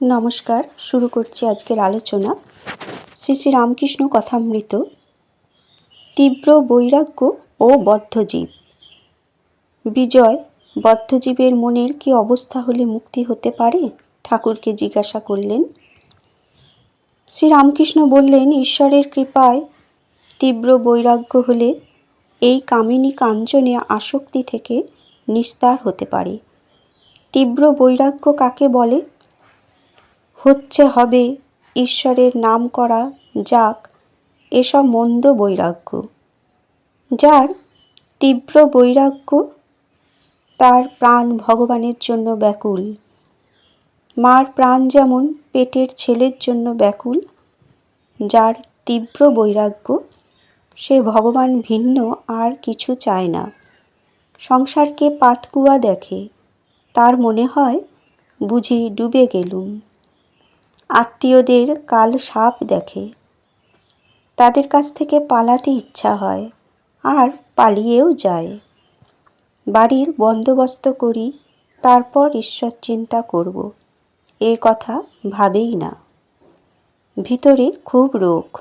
নমস্কার, শুরু করছি আজকের আলোচনা। শ্রী শ্রী রামকৃষ্ণ কথামৃত, তীব্র বৈরাগ্য ও বদ্ধজীব। বিজয়, বদ্ধজীবের মনের কি অবস্থা হলে মুক্তি হতে পারে? ঠাকুরকে জিজ্ঞাসা করলেন। শ্রী রামকৃষ্ণ বললেন, ঈশ্বরের কৃপায় তীব্র বৈরাগ্য হলে এই কামিনী কাঞ্চনে আসক্তি থেকে নিস্তার হতে পারে। তীব্র বৈরাগ্য কাকে বলে? হচ্ছে হবে ঈশ্বরের নাম করা যাক এসব মন্দ বৈরাগ্য। যার তীব্র বৈরাগ্য, তার প্রাণ ভগবানের জন্য ব্যাকুল। মার প্রাণ যেমন পেটের ছেলের জন্য ব্যাকুল, যার তীব্র বৈরাগ্য, সে ভগবান ভিন্ন আর কিছু চায় না। সংসারকে পাতকুয়া দেখে, তার মনে হয় বুঝি ডুবে গেলুম। আত্মীয়দের কাল সাপ দেখে। তাদের কাছ থেকে পালাতে ইচ্ছা হয়, আর পালিয়েও যায়। বাড়ির বন্দোবস্ত করি, তারপর ঈশ্বর চিন্তা করব। এ কথা ভাবেই না। ভিতরে খুব রোগ।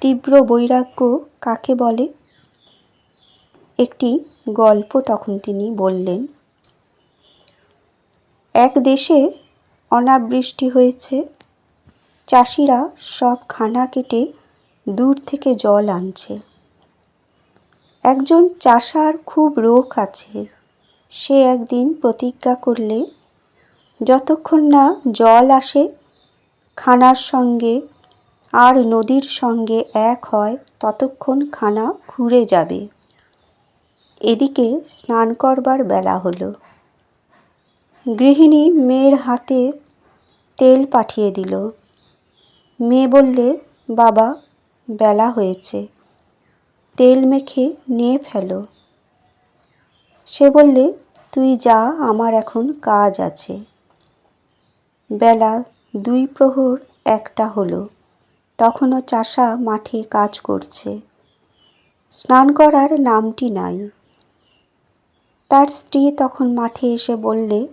তীব্র বৈরাগ্য কাকে বলে? একটি গল্প তখন তিনি বললেন। এক দেশে অনাবৃষ্টি হয়েছে। চাষিরা সব খানা কেটে দূর থেকে জল আনছে। একজন চাষার খুব রোগ আছে। সে একদিন প্রতিজ্ঞা করলে, যতক্ষণ না জল আসে, খানার সঙ্গে আর নদীর সঙ্গে এক হয়, ততক্ষণ খানা ঘুরে যাবে। এদিকে স্নান করবার বেলা হলো। গৃহিণী মেয়ের হাতে তেল পাঠিয়ে দিল। মেয়ে বললে, বাবা, বেলা হয়েছে। তেল মেখে নিয়ে ফেলো। সে বললে, তুই যা, আমার এখন কাজ আছে। বেলা দুই প্রহর একটা হলো। তখনও চাষা মাঠে কাজ করছে। স্নান করার নামটি নাই। তার স্ত্রী তখন মাঠে এসে বললে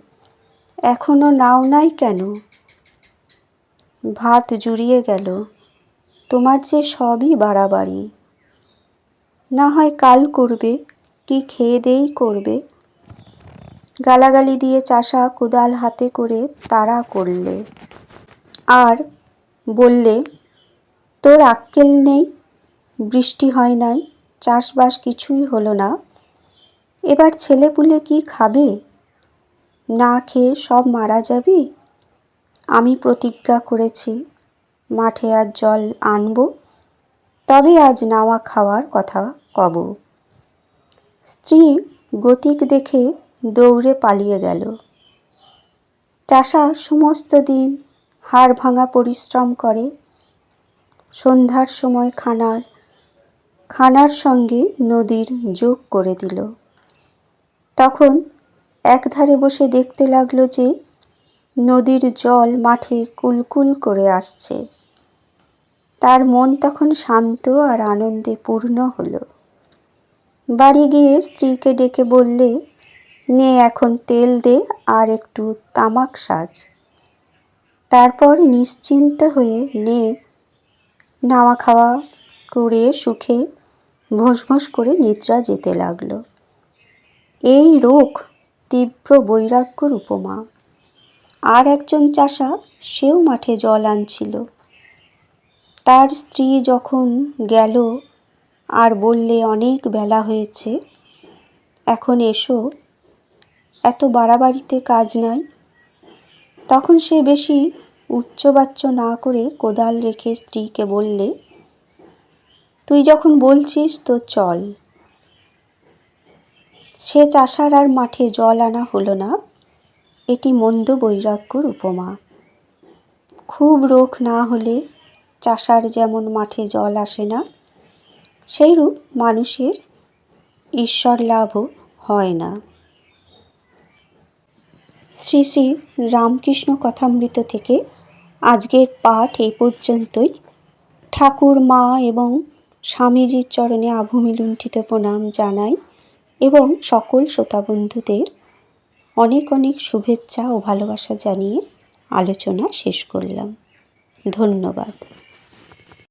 এখনও নাও নাই কেন? ভাত জুড়িয়ে গেল। তোমার যে সবই বাড়াবাড়ি। না হয় কাল করবে, কি খেয়ে দেই করবে। গালাগালি দিয়ে চাষা কোদাল হাতে করে তাড়া করলে। আর বললে, তোর আক্কেল নেই, বৃষ্টি হয় নাই, চাষবাস কিছুই হলো না। এবার ছেলেপুলে কি খাবে? না খেয়ে সব মারা যাবি? আমি প্রতিজ্ঞা করেছি, মাঠে আর জল আনব, তবে আজ নাওয়া খাওয়ার কথা কব। স্ত্রী গতিক দেখে দৌড়ে পালিয়ে গেল। চাষা সমস্ত দিন হাড় ভাঙা পরিশ্রম করে। সন্ধ্যার সময় খানার খানার সঙ্গে নদীর যোগ করে দিল। তখন একধারে বসে দেখতে লাগল যে নদীর জল মাঠে কুলকুল করে আসছে। তার মন তখন শান্ত আর আনন্দে পূর্ণ হলো। বাড়ি গিয়ে স্ত্রীকে ডেকে বললে, নে এখন তেল দে আর একটু তামাক সাজ। তারপর নিশ্চিন্ত হয়ে নে নাওয়া খাওয়া করে সুখে ভোঁস করে নিদ্রা যেতে লাগল। এই রোগ তীব্র বৈরাগ্যর উপমা আর একজন চাষা সেও মাঠে জল আনছিল। তার স্ত্রী যখন গেল, আর বললে, অনেক বেলা হয়েছে, এখন এসো, এত বাড়াবাড়িতে কাজ নাই। তখন সে বেশি উচ্চবাচ্য না করে কোদাল রেখে স্ত্রীকে বললে, তুই যখন বলছিস তো চল। সে চাষার আর মাঠে জল আনা হলো না, এটি মন্দ বৈরাগ্যর উপমা। খুব রোগ না হলে চাষার যেমন মাঠে জল আসে না, সেইরূপ মানুষের ঈশ্বর লাভও হয় না। শ্রী শ্রী রামকৃষ্ণ কথামৃত থেকে আজকের পাঠ এই পর্যন্তই। ঠাকুর মা এবং স্বামীজির চরণে আভূমি লুণ্ঠিত প্রণাম জানাই। এবং সকল শ্রোতা বন্ধুদের অনেক অনেক শুভেচ্ছা ও ভালোবাসা জানিয়ে আলোচনা শেষ করলাম। ধন্যবাদ।